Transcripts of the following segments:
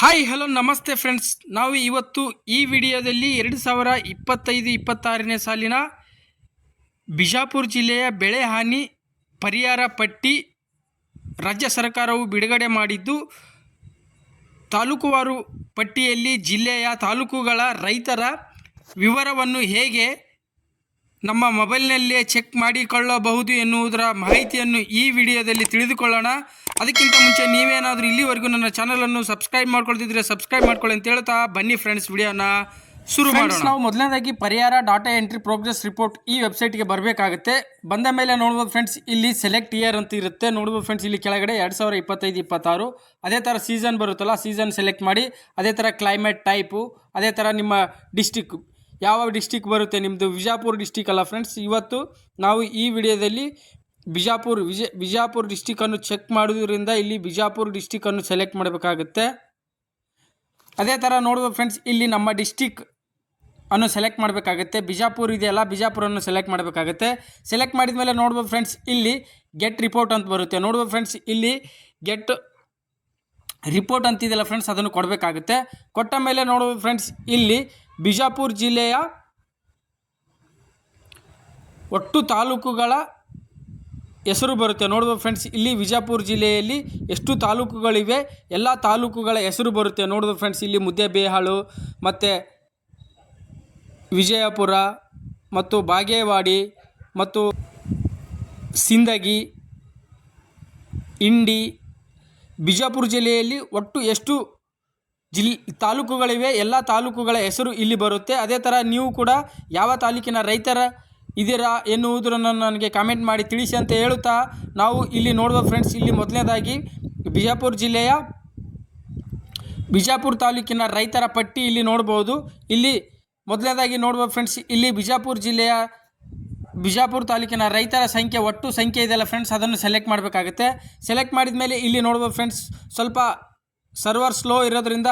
Hi hello ನಮಸ್ತೆ friends ನಾವು ಇವತ್ತು ಈ ವಿಡಿಯೋದಲ್ಲಿ ಎರಡು ಸಾವಿರ ಇಪ್ಪತ್ತೈದು, ಇಪ್ಪತ್ತಾರನೇ ಸಾಲಿನ ಬಿಜಾಪುರ ಜಿಲ್ಲೆಯ ಬೆಳೆ ಹಾನಿ ಪರಿಹಾರ ಪಟ್ಟಿ ರಾಜ್ಯ ಸರ್ಕಾರವು ಬಿಡುಗಡೆ ಮಾಡಿದ್ದು, ತಾಲೂಕುವಾರು ಪಟ್ಟಿಯಲ್ಲಿ ಜಿಲ್ಲೆಯ ತಾಲೂಕುಗಳ ರೈತರ ವಿವರವನ್ನು ಹೇಗೆ ನಮ್ಮ ಮೊಬೈಲ್ನಲ್ಲೇ ಚೆಕ್ ಮಾಡಿಕೊಳ್ಳಬಹುದು ಎನ್ನುವುದರ ಮಾಹಿತಿಯನ್ನು ಈ ವಿಡಿಯೋದಲ್ಲಿ ತಿಳಿದುಕೊಳ್ಳೋಣ. ಅದಕ್ಕಿಂತ ಮುಂಚೆ ನೀವೇನಾದರೂ ಇಲ್ಲಿವರೆಗೂ ನನ್ನ ಚಾನಲನ್ನು ಸಬ್ಸ್ಕ್ರೈಬ್ ಮಾಡ್ಕೊಳ್ತಿದ್ರೆ ಸಬ್ಸ್ಕ್ರೈಬ್ ಮಾಡ್ಕೊಳ್ಳಿ ಅಂತ ಹೇಳ್ತಾ ಬನ್ನಿ ಫ್ರೆಂಡ್ಸ್ ವಿಡಿಯೋನ ಶುರು ಮಾಡೋಣ. ನಾವು ಮೊದಲನೇದಾಗಿ ಪರಿಹಾರ ಡಾಟಾ ಎಂಟ್ರಿ ಪ್ರೋಗ್ರೆಸ್ ರಿಪೋರ್ಟ್ ಈ ವೆಬ್ಸೈಟ್ಗೆ ಬರಬೇಕಾಗುತ್ತೆ. ಬಂದ ಮೇಲೆ ನೋಡ್ಬೋದು ಫ್ರೆಂಡ್ಸ್ ಇಲ್ಲಿ ಸೆಲೆಕ್ಟ್ ಇಯರ್ ಅಂತ ಇರುತ್ತೆ. ನೋಡ್ಬೋದು ಫ್ರೆಂಡ್ಸ್ ಇಲ್ಲಿ ಕೆಳಗಡೆ ಎರಡು ಸಾವಿರ ಇಪ್ಪತ್ತೈದು ಇಪ್ಪತ್ತಾರು. ಅದೇ ಥರ ಸೀಸನ್ ಬರುತ್ತಲ್ಲ ಸೀಸನ್ ಸೆಲೆಕ್ಟ್ ಮಾಡಿ ಅದೇ ಥರ ಕ್ಲೈಮೇಟ್ ಟೈಪು ಅದೇ ಥರ ನಿಮ್ಮ ಡಿಸ್ಟಿಕ್ ಯಾವ ಡಿಸ್ಟಿಕ್ ಬರುತ್ತೆ ನಿಮ್ಮದು ವಿಜಾಪುರ ಡಿಸ್ಟಿಕ್ ಅಲ್ಲ ಫ್ರೆಂಡ್ಸ್ ಇವತ್ತು ನಾವು ಈ ವಿಡಿಯೋದಲ್ಲಿ ಬಿಜಾಪುರ, ವಿಜ, ಬಿಜಾಪುರ ಡಿಸ್ಟಿಕನ್ನು ಚೆಕ್ ಮಾಡೋದ್ರಿಂದ ಇಲ್ಲಿ ಬಿಜಾಪುರ ಡಿಸ್ಟಿಕನ್ನು ಸೆಲೆಕ್ಟ್ ಮಾಡಬೇಕಾಗುತ್ತೆ. ಅದೇ ಥರ ನೋಡ್ಬೋದು ಫ್ರೆಂಡ್ಸ್ ಇಲ್ಲಿ ನಮ್ಮ ಡಿಸ್ಟಿಕ್ ಅನ್ನು ಸೆಲೆಕ್ಟ್ ಮಾಡಬೇಕಾಗುತ್ತೆ. ಬಿಜಾಪುರ ಇದೆಯಲ್ಲ ಬಿಜಾಪುರನ್ನು ಸೆಲೆಕ್ಟ್ ಮಾಡಬೇಕಾಗುತ್ತೆ. ಸೆಲೆಕ್ಟ್ ಮಾಡಿದ ಮೇಲೆ ನೋಡ್ಬೋದು ಫ್ರೆಂಡ್ಸ್ ಇಲ್ಲಿ ಗೆಟ್ ರಿಪೋರ್ಟ್ ಅಂತ ಬರುತ್ತೆ. ನೋಡ್ಬೋದು ಫ್ರೆಂಡ್ಸ್ ಇಲ್ಲಿ ಗೆಟ್ ರಿಪೋರ್ಟ್ ಅಂತಿದೆಯಲ್ಲ ಫ್ರೆಂಡ್ಸ್ ಅದನ್ನು ಕೊಡಬೇಕಾಗುತ್ತೆ. ಕೊಟ್ಟ ಮೇಲೆ ನೋಡ್ಬೋದು ಫ್ರೆಂಡ್ಸ್ ಇಲ್ಲಿ ಬಿಜಾಪುರ ಜಿಲ್ಲೆಯ ಒಟ್ಟು ತಾಲೂಕುಗಳ ಹೆಸರು ಬರುತ್ತೆ. ನೋಡ್ಬೋದು ಫ್ರೆಂಡ್ಸ್ ಇಲ್ಲಿ ವಿಜಯಪುರ ಜಿಲ್ಲೆಯಲ್ಲಿ ಎಷ್ಟು ತಾಲೂಕುಗಳಿವೆ, ಎಲ್ಲ ತಾಲೂಕುಗಳ ಹೆಸರು ಬರುತ್ತೆ. ನೋಡ್ಬೋದು ಫ್ರೆಂಡ್ಸ್ ಇಲ್ಲಿ ಮುದ್ದೆಬೇಹಾಳು ಮತ್ತು ವಿಜಯಪುರ, ಮತ್ತು ಬಾಗೇವಾಡಿ, ಮತ್ತು ಸಿಂದಗಿ, ಇಂಡಿ, ಬಿಜಾಪುರ ಜಿಲ್ಲೆಯಲ್ಲಿ ಒಟ್ಟು ಎಷ್ಟು ಜಿಲ್, ತಾಲೂಕುಗಳಿವೆ, ಎಲ್ಲ ತಾಲೂಕುಗಳ ಹೆಸರು ಇಲ್ಲಿ ಬರುತ್ತೆ. ಅದೇ ಥರ ನೀವು ಕೂಡ ಯಾವ ತಾಲೂಕಿನ ರೈತರ ಇದ್ದೀರಾ ಎನ್ನುವುದನ್ನು ನನಗೆ ಕಾಮೆಂಟ್ ಮಾಡಿ ತಿಳಿಸಿ ಅಂತ ಹೇಳುತ್ತಾ ನಾವು ಇಲ್ಲಿ ನೋಡುವ ಫ್ರೆಂಡ್ಸ್ ಇಲ್ಲಿ ಮೊದಲನೇದಾಗಿ ಬಿಜಾಪುರ ಜಿಲ್ಲೆಯ ಬಿಜಾಪುರ ತಾಲೂಕಿನ ರೈತರ ಪಟ್ಟಿ ಇಲ್ಲಿ ನೋಡ್ಬೋದು. ಇಲ್ಲಿ ಮೊದಲನೇದಾಗಿ ನೋಡುವ ಫ್ರೆಂಡ್ಸ್ ಇಲ್ಲಿ ಬಿಜಾಪುರ ಜಿಲ್ಲೆಯ ಬಿಜಾಪುರ ತಾಲೂಕಿನ ರೈತರ ಸಂಖ್ಯೆ, ಒಟ್ಟು ಸಂಖ್ಯೆ ಇದೆಯಲ್ಲ ಫ್ರೆಂಡ್ಸ್ ಅದನ್ನು ಸೆಲೆಕ್ಟ್ ಮಾಡಬೇಕಾಗುತ್ತೆ. ಸೆಲೆಕ್ಟ್ ಮಾಡಿದ ಮೇಲೆ ಇಲ್ಲಿ ನೋಡುವ ಫ್ರೆಂಡ್ಸ್ ಸ್ವಲ್ಪ ಸರ್ವರ್ ಸ್ಲೋ ಇರೋದ್ರಿಂದ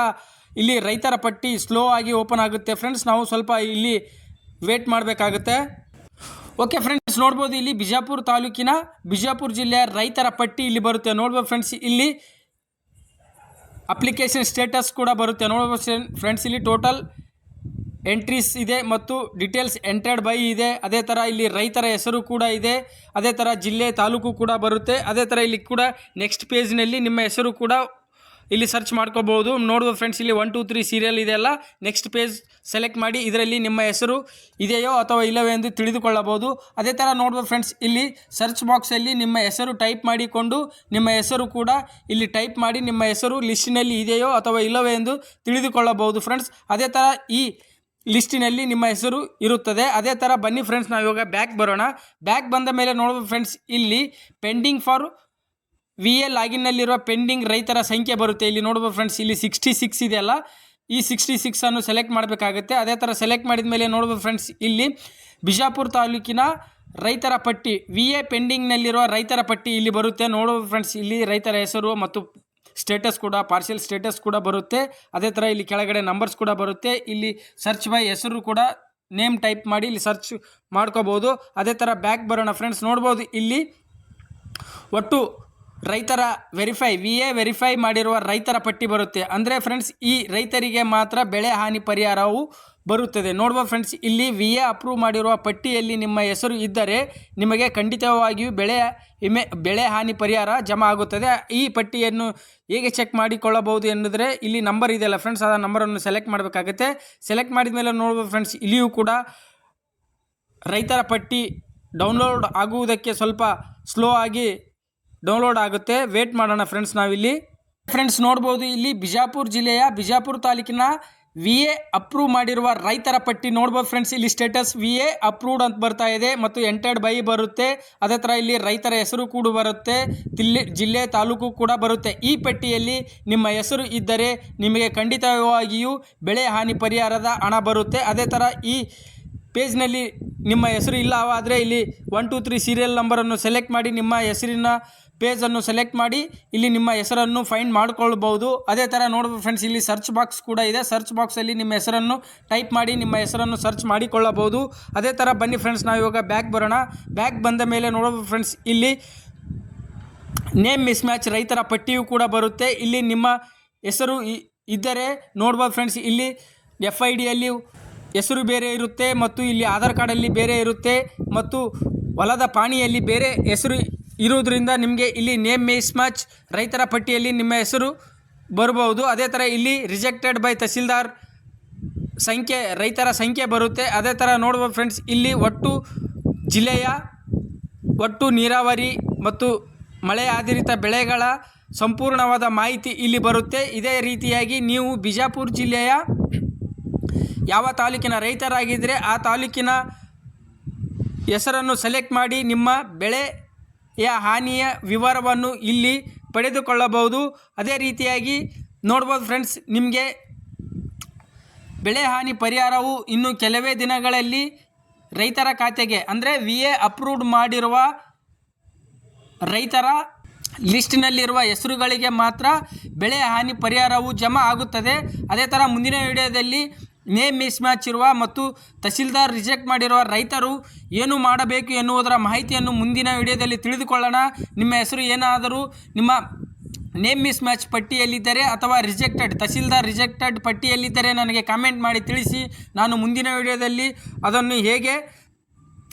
ಇಲ್ಲಿ ರೈತರ ಪಟ್ಟಿ ಸ್ಲೋ ಆಗಿ ಓಪನ್ ಆಗುತ್ತೆ. ಫ್ರೆಂಡ್ಸ್, ನಾವು ಸ್ವಲ್ಪ ಇಲ್ಲಿ ವೇಟ್ ಮಾಡಬೇಕಾಗುತ್ತೆ. ಓಕೆ ಫ್ರೆಂಡ್ಸ್, ನೋಡ್ಬೋದು ಇಲ್ಲಿ ಬಿಜಾಪುರ ತಾಲೂಕಿನ ಬಿಜಾಪುರ ಜಿಲ್ಲೆಯ ರೈತರ ಪಟ್ಟಿ ಇಲ್ಲಿ ಬರುತ್ತೆ. ನೋಡ್ಬೋದು ಫ್ರೆಂಡ್ಸ್, ಇಲ್ಲಿ ಅಪ್ಲಿಕೇಶನ್ ಸ್ಟೇಟಸ್ ಕೂಡ ಬರುತ್ತೆ. ನೋಡ್ಬೋದು ಫ್ರೆಂಡ್ಸ್, ಇಲ್ಲಿ ಟೋಟಲ್ ಎಂಟ್ರೀಸ್ ಇದೆ ಮತ್ತು ಡೀಟೇಲ್ಸ್ ಎಂಟರ್ಡ್ ಬೈ ಇದೆ. ಅದೇ ಥರ ಇಲ್ಲಿ ರೈತರ ಹೆಸರು ಕೂಡ ಇದೆ. ಅದೇ ಥರ ಜಿಲ್ಲೆ ತಾಲೂಕು ಕೂಡ ಬರುತ್ತೆ. ಅದೇ ಥರ ಇಲ್ಲಿ ಕೂಡ ನೆಕ್ಸ್ಟ್ ಪೇಜ್ನಲ್ಲಿ ನಿಮ್ಮ ಹೆಸರು ಕೂಡ ಇಲ್ಲಿ ಸರ್ಚ್ ಮಾಡ್ಕೋಬೋದು ನೋಡುವ ಫ್ರೆಂಡ್ಸ್ ಇಲ್ಲಿ ಒನ್ ಟು ತ್ರೀ ಸೀರಿಯಲ್ ಇದೆಯಲ್ಲ ನೆಕ್ಸ್ಟ್ ಪೇಜ್ ಸೆಲೆಕ್ಟ್ ಮಾಡಿ. ಇದರಲ್ಲಿ ನಿಮ್ಮ ಹೆಸರು ಇದೆಯೋ ಅಥವಾ ಇಲ್ಲವೇ ಎಂದು ತಿಳಿದುಕೊಳ್ಳಬಹುದು. ಅದೇ ಥರ ನೋಡುವ ಫ್ರೆಂಡ್ಸ್ ಇಲ್ಲಿ ಸರ್ಚ್ ಬಾಕ್ಸಲ್ಲಿ ನಿಮ್ಮ ಹೆಸರು ಟೈಪ್ ಮಾಡಿಕೊಂಡು ನಿಮ್ಮ ಹೆಸರು ಕೂಡ ಇಲ್ಲಿ ಟೈಪ್ ಮಾಡಿ ನಿಮ್ಮ ಹೆಸರು ಲಿಸ್ಟಿನಲ್ಲಿ ಇದೆಯೋ ಅಥವಾ ಇಲ್ಲವೇ ಎಂದು ತಿಳಿದುಕೊಳ್ಳಬಹುದು ಫ್ರೆಂಡ್ಸ್ ಅದೇ ಥರ ಈ ಲಿಸ್ಟಿನಲ್ಲಿ ನಿಮ್ಮ ಹೆಸರು ಇರುತ್ತದೆ. ಅದೇ ಥರ ಬನ್ನಿ ಫ್ರೆಂಡ್ಸ್ ನಾವು ಇವಾಗ ಬ್ಯಾಕ್ ಬರೋಣ. ಬ್ಯಾಕ್ ಬಂದ ಮೇಲೆ ನೋಡ್ಬೋದು ಫ್ರೆಂಡ್ಸ್ ಇಲ್ಲಿ ಪೆಂಡಿಂಗ್ ಫಾರ್ ವಿ ಎ ಲಾಗಿನ್ನಲ್ಲಿರುವ ಪೆಂಡಿಂಗ್ ರೈತರ ಸಂಖ್ಯೆ ಬರುತ್ತೆ. ಇಲ್ಲಿ ನೋಡ್ಬೋದು ಫ್ರೆಂಡ್ಸ್ ಇಲ್ಲಿ ಸಿಕ್ಸ್ಟಿ ಸಿಕ್ಸ್ ಇದೆಯಲ್ಲ ಈ ಸಿಕ್ಸ್ಟಿ ಸಿಕ್ಸನ್ನು ಸೆಲೆಕ್ಟ್ ಮಾಡಬೇಕಾಗುತ್ತೆ. ಅದೇ ಥರ ಸೆಲೆಕ್ಟ್ ಮಾಡಿದ ಮೇಲೆ ನೋಡ್ಬೋದು ಫ್ರೆಂಡ್ಸ್ ಇಲ್ಲಿ ಬಿಜಾಪುರ ತಾಲೂಕಿನ ರೈತರ ಪಟ್ಟಿ ವಿ ಎ ಪೆಂಡಿಂಗ್ನಲ್ಲಿರುವ ರೈತರ ಪಟ್ಟಿ ಇಲ್ಲಿ ಬರುತ್ತೆ. ನೋಡ್ಬೋದು ಫ್ರೆಂಡ್ಸ್ ಇಲ್ಲಿ ರೈತರ ಹೆಸರು ಮತ್ತು ಸ್ಟೇಟಸ್ ಕೂಡ ಪಾರ್ಷಿಯಲ್ ಸ್ಟೇಟಸ್ ಕೂಡ ಬರುತ್ತೆ. ಅದೇ ಥರ ಇಲ್ಲಿ ಕೆಳಗಡೆ ನಂಬರ್ಸ್ ಕೂಡ ಬರುತ್ತೆ. ಇಲ್ಲಿ ಸರ್ಚ್ ಬೈ ಹೆಸರು ಕೂಡ ನೇಮ್ ಟೈಪ್ ಮಾಡಿ ಇಲ್ಲಿ ಸರ್ಚ್ ಮಾಡ್ಕೋಬೋದು. ಅದೇ ಥರ ಬ್ಯಾಕ್ ಬರೋಣ ಫ್ರೆಂಡ್ಸ್ ನೋಡ್ಬೋದು ಇಲ್ಲಿ ಒಟ್ಟು ರೈತರ ವೆರಿಫೈ ವಿ ಎ ವೆರಿಫೈ ಮಾಡಿರುವ ರೈತರ ಪಟ್ಟಿ ಬರುತ್ತೆ. ಅಂದರೆ ಫ್ರೆಂಡ್ಸ್ ಈ ರೈತರಿಗೆ ಮಾತ್ರ ಬೆಳೆ ಹಾನಿ ಪರಿಹಾರವು ಬರುತ್ತದೆ. ನೋಡುವ ಫ್ರೆಂಡ್ಸ್ ಇಲ್ಲಿ ವಿ ಎ ಅಪ್ರೂವ್ ಮಾಡಿರುವ ಪಟ್ಟಿಯಲ್ಲಿ ನಿಮ್ಮ ಹೆಸರು ಇದ್ದರೆ ನಿಮಗೆ ಖಂಡಿತವಾಗಿಯೂ ಬೆಳೆ ವಿಮೆ, ಬೆಳೆ ಹಾನಿ ಪರಿಹಾರ ಜಮಾ ಆಗುತ್ತದೆ. ಈ ಪಟ್ಟಿಯನ್ನು ಹೇಗೆ ಚೆಕ್ ಮಾಡಿಕೊಳ್ಳಬಹುದು ಎನ್ನುದ್ರೆ ಇಲ್ಲಿ ನಂಬರ್ ಇದೆಯಲ್ಲ ಫ್ರೆಂಡ್ಸ್ ಆ ನಂಬರನ್ನು ಸೆಲೆಕ್ಟ್ ಮಾಡಬೇಕಾಗುತ್ತೆ. ಸೆಲೆಕ್ಟ್ ಮಾಡಿದ ಮೇಲೆ ನೋಡುವ ಫ್ರೆಂಡ್ಸ್ ಇಲ್ಲಿಯೂ ಕೂಡ ರೈತರ ಪಟ್ಟಿ ಡೌನ್ಲೋಡ್ ಆಗುವುದಕ್ಕೆ ಸ್ವಲ್ಪ ಸ್ಲೋ ಆಗಿ ಡೌನ್ಲೋಡ್ ಆಗುತ್ತೆ. ವೇಟ್ ಮಾಡೋಣ ಫ್ರೆಂಡ್ಸ್ ನಾವಿಲ್ಲಿ. ಫ್ರೆಂಡ್ಸ್ ನೋಡ್ಬೋದು ಇಲ್ಲಿ ಬಿಜಾಪುರ ಜಿಲ್ಲೆಯ ಬಿಜಾಪುರ ತಾಲೂಕಿನ ವಿ ಎ ಅಪ್ರೂವ್ ಮಾಡಿರುವ ರೈತರ ಪಟ್ಟಿ ನೋಡ್ಬೋದು ಫ್ರೆಂಡ್ಸ್ ಇಲ್ಲಿ ಸ್ಟೇಟಸ್ ವಿ ಎ ಅಪ್ರೂವ್ಡ್ ಅಂತ ಬರ್ತಾ ಇದೆ ಮತ್ತು ಎಂಟರ್ಡ್ ಬೈ ಬರುತ್ತೆ. ಅದೇ ಥರ ಇಲ್ಲಿ ರೈತರ ಹೆಸರು ಕೂಡ ಬರುತ್ತೆ. ತಿಲ್ಲಿ, ಜಿಲ್ಲೆ ತಾಲೂಕು ಕೂಡ ಬರುತ್ತೆ. ಈ ಪಟ್ಟಿಯಲ್ಲಿ ನಿಮ್ಮ ಹೆಸರು ಇದ್ದರೆ ನಿಮಗೆ ಖಂಡಿತವಾಗಿಯೂ ಬೆಳೆ ಹಾನಿ ಪರಿಹಾರದ ಹಣ ಬರುತ್ತೆ. ಅದೇ ಥರ ಈ ಪೇಜ್ನಲ್ಲಿ ನಿಮ್ಮ ಹೆಸರು ಇಲ್ಲವಾದರೆ ಇಲ್ಲಿ ಒನ್ ಟು ತ್ರೀ ಸೀರಿಯಲ್ ನಂಬರನ್ನು ಸೆಲೆಕ್ಟ್ ಮಾಡಿ ನಿಮ್ಮ ಹೆಸರಿನ ಪೇಜನ್ನು ಸೆಲೆಕ್ಟ್ ಮಾಡಿ ಇಲ್ಲಿ ನಿಮ್ಮ ಹೆಸರನ್ನು ಫೈಂಡ್ ಮಾಡ್ಕೊಳ್ಬೋದು ಅದೇ ಥರ ನೋಡ್ಬೋದು ಫ್ರೆಂಡ್ಸ್ ಇಲ್ಲಿ ಸರ್ಚ್ ಬಾಕ್ಸ್ ಕೂಡ ಇದೆ. ಸರ್ಚ್ ಬಾಕ್ಸಲ್ಲಿ ನಿಮ್ಮ ಹೆಸರನ್ನು ಟೈಪ್ ಮಾಡಿ ನಿಮ್ಮ ಹೆಸರನ್ನು ಸರ್ಚ್ ಮಾಡಿಕೊಳ್ಳಬಹುದು. ಅದೇ ಥರ ಬನ್ನಿ ಫ್ರೆಂಡ್ಸ್ ನಾವು ಇವಾಗ ಬ್ಯಾಕ್ ಬರೋಣ. ಬ್ಯಾಕ್ ಬಂದ ಮೇಲೆ ನೋಡ್ಬೋದು ಫ್ರೆಂಡ್ಸ್ ಇಲ್ಲಿ ನೇಮ್ ಮಿಸ್ ಮ್ಯಾಚ್ ರೈತರ ಪಟ್ಟಿಯೂ ಕೂಡ ಬರುತ್ತೆ. ಇಲ್ಲಿ ನಿಮ್ಮ ಹೆಸರು ಇದ್ದರೆ ನೋಡ್ಬೋದು ಫ್ರೆಂಡ್ಸ್ ಇಲ್ಲಿ ಎಫ್ ಐ ಡಿಯಲ್ಲಿ ಹೆಸರು ಬೇರೆ ಇರುತ್ತೆ ಮತ್ತು ಇಲ್ಲಿ ಆಧಾರ್ ಕಾರ್ಡಲ್ಲಿ ಬೇರೆ ಇರುತ್ತೆ ಮತ್ತು ಹೊಲದ ಪಾಣಿಯಲ್ಲಿ ಬೇರೆ ಹೆಸರು ಇರುವುದರಿಂದ ನಿಮಗೆ ಇಲ್ಲಿ ನೇಮ್ ಮೇಸ್ ಮ್ಯಾಚ್ ರೈತರ ಪಟ್ಟಿಯಲ್ಲಿ ನಿಮ್ಮ ಹೆಸರು ಬರಬಹುದು. ಅದೇ ಥರ ಇಲ್ಲಿ ರಿಜೆಕ್ಟೆಡ್ ಬೈ ತಹಸೀಲ್ದಾರ್ ಸಂಖ್ಯೆ, ರೈತರ ಸಂಖ್ಯೆ ಬರುತ್ತೆ. ಅದೇ ಥರ ನೋಡ್ಬೋದು ಫ್ರೆಂಡ್ಸ್ ಇಲ್ಲಿ ಒಟ್ಟು ಜಿಲ್ಲೆಯ, ಒಟ್ಟು ನೀರಾವರಿ ಮತ್ತು ಮಳೆ ಆಧಾರಿತ ಬೆಳೆಗಳ ಸಂಪೂರ್ಣವಾದ ಮಾಹಿತಿ ಇಲ್ಲಿ ಬರುತ್ತೆ. ಇದೇ ರೀತಿಯಾಗಿ ನೀವು ಬಿಜಾಪುರ ಜಿಲ್ಲೆಯ ಯಾವ ತಾಲೂಕಿನ ರೈತರಾಗಿದ್ದರೆ ಆ ತಾಲೂಕಿನ ಹೆಸರನ್ನು ಸೆಲೆಕ್ಟ್ ಮಾಡಿ ನಿಮ್ಮ ಬೆಳೆಯ ಹಾನಿಯ ವಿವರವನ್ನು ಇಲ್ಲಿ ಪಡೆದುಕೊಳ್ಳಬಹುದು. ಅದೇ ರೀತಿಯಾಗಿ ನೋಡ್ಬೋದು ಫ್ರೆಂಡ್ಸ್, ನಿಮಗೆ ಬೆಳೆ ಹಾನಿ ಪರಿಹಾರವು ಇನ್ನು ಕೆಲವೇ ದಿನಗಳಲ್ಲಿ ರೈತರ ಖಾತೆಗೆ, ಅಂದರೆ ವಿ ಎ ಅಪ್ರೂವ್ಡ್ ಮಾಡಿರುವ ರೈತರ ಲಿಸ್ಟ್ನಲ್ಲಿರುವ ಹೆಸರುಗಳಿಗೆ ಮಾತ್ರ ಬೆಳೆ ಹಾನಿ ಪರಿಹಾರವು ಜಮಾ ಆಗುತ್ತದೆ. ಅದೇ ಥರ ಮುಂದಿನ ವಿಡಿಯೋದಲ್ಲಿ ನೇಮ್ ಮಿಸ್ ಮ್ಯಾಚ್ ಇರುವ ಮತ್ತು ತಹಸೀಲ್ದಾರ್ ರಿಜೆಕ್ಟ್ ಮಾಡಿರುವ ರೈತರು ಏನು ಮಾಡಬೇಕು ಎನ್ನುವುದರ ಮಾಹಿತಿಯನ್ನು ಮುಂದಿನ ವಿಡಿಯೋದಲ್ಲಿ ತಿಳಿದುಕೊಳ್ಳೋಣ. ನಿಮ್ಮ ಹೆಸರು ಏನಾದರೂ ನಿಮ್ಮ ನೇಮ್ ಮಿಸ್ ಮ್ಯಾಚ್ ಪಟ್ಟಿಯಲ್ಲಿದ್ದರೆ ಅಥವಾ ರಿಜೆಕ್ಟೆಡ್ ತಹಸೀಲ್ದಾರ್ ರಿಜೆಕ್ಟೆಡ್ ಪಟ್ಟಿಯಲ್ಲಿದ್ದರೆ ನನಗೆ ಕಾಮೆಂಟ್ ಮಾಡಿ ತಿಳಿಸಿ. ನಾನು ಮುಂದಿನ ವಿಡಿಯೋದಲ್ಲಿ ಅದನ್ನು ಹೇಗೆ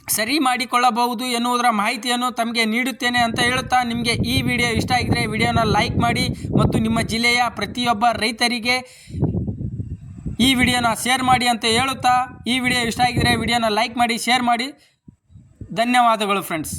ಸರಿ ಮಾಡಿಕೊಳ್ಳಬಹುದು ಎನ್ನುವುದರ ಮಾಹಿತಿಯನ್ನು ತಮಗೆ ನೀಡುತ್ತೇನೆ ಅಂತ ಹೇಳುತ್ತಾ ನಿಮಗೆ ಈ ವಿಡಿಯೋ ಇಷ್ಟ ಆಗಿದರೆ ವಿಡಿಯೋನ ಲೈಕ್ ಮಾಡಿ ಮತ್ತು ನಿಮ್ಮ ಜಿಲ್ಲೆಯ ಪ್ರತಿಯೊಬ್ಬ ರೈತರಿಗೆ ಈ ವಿಡಿಯೋನ ಶೇರ್ ಮಾಡಿ ಅಂತ ಹೇಳುತ್ತಾ ಈ ವಿಡಿಯೋ ಇಷ್ಟ ಆಗಿದರೆ ವಿಡಿಯೋನ ಲೈಕ್ ಮಾಡಿ, ಶೇರ್ ಮಾಡಿ. ಧನ್ಯವಾದಗಳು ಫ್ರೆಂಡ್ಸ್